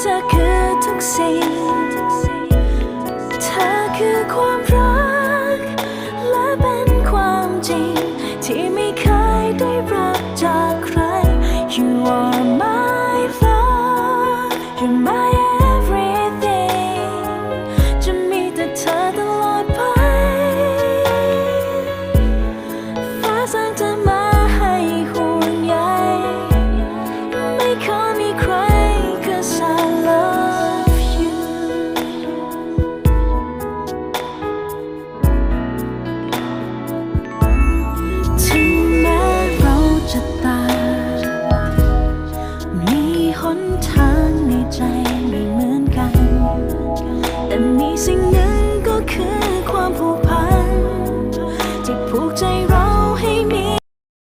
เธอคือทุกสิ่งเธอคือความรัก และเป็นความจริง ที่ไม่เคยได้รักจากใคร You are my love, you're my everything จะมีแต่เธอตลอดไป ฟ้าสร้าง แต่มีสิ่งหนึ่งก็คือความผูกพันที่ผูกใจ